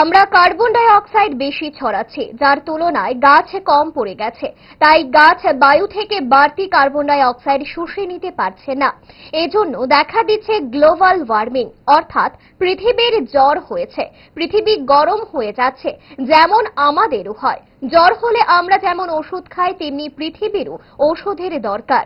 আমরা carbon die oxide বেশি ছড়াচ্ছি, যার তুলনায় গাছ কম পড়ে গেছে। তাই গাছ বায়ু থেকে বাড়তি কার্বন ডাই অক্সাইড শুষে নিতে পারছে না। এজন্য দেখা দিচ্ছে গ্লোবাল ওয়ার্মিং, অর্থাৎ পৃথিবীর জ্বর হয়েছে। পৃথিবী গরম হয়ে যাচ্ছে, যেমন আমাদেরও হয়। জ্বর হলে আমরা যেমন ওষুধ খাই, তেমনি পৃথিবীরও ঔষধের দরকার।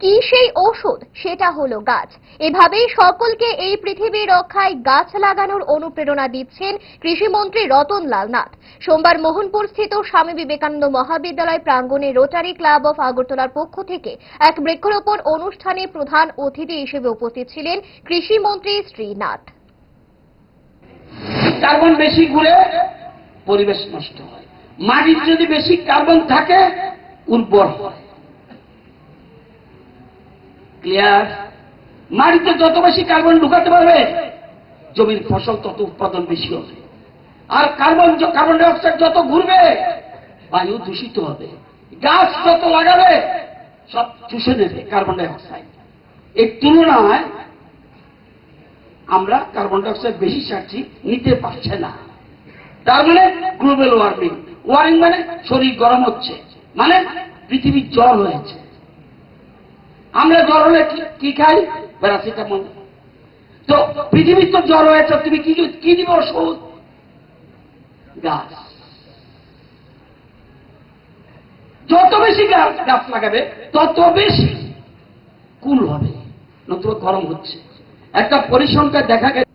কি সেই ওষুধ? সেটা হলো গাছ। এভাবেই সকলকে এই পৃথিবী রক্ষায় গাছ লাগানোর অনুপ্রেরণা দিচ্ছেন কৃষিমন্ত্রী রতন লাল নাথ সোমবার মোহনপুর স্থিত স্বামী বিবেকানন্দ মহাবিদ্যালয় প্রাঙ্গণে রোটারি ক্লাব অফ আগরতলার পক্ষ থেকে এক বৃক্ষরোপণ অনুষ্ঠানে প্রধান অতিথি হিসেবে উপস্থিত ছিলেন কৃষিমন্ত্রী শ্রীনাথ। কার্বন বেশি ঘুরে পরিবেশ নষ্ট হয়। মাটির যদি বেশি কার্বন থাকে, উর্বর হয়। ক্লিয়ার মাটিতে যত বেশি কার্বন ঢুকাতে পারবে, জমির ফসল তত উৎপাদন বেশি হবে। আর কার্বন কার্বন ডাই অক্সাইড যত ঘুরবে, বায়ু দূষিত হবে। গাছ যত লাগাবে, সব চুষে নেবে কার্বন ডাই অক্সাইড এর তুলনায় আমরা কার্বন ডাইঅক্সাইড বেশি ছাড়ছি, নিতে পারছে না। তার মানে গ্লোবাল ওয়ার্মিং ওয়ার্মিং মানে শরীর গরম হচ্ছে। মানে পৃথিবীর জ্বর হয়েছে। আমরা জ্বর হলে কি- খাই? প্যারাসিটামল। তো পৃথিবীর তো জ্বর হয়েছে, তুমি কি কি দিব ওষুধ? গাছ যত বেশি গাছ গাছ লাগাবে, তত বেশি কুল হবে নতুন গরম হচ্ছে। একটা পরিসংখ্যায় দেখা গেছে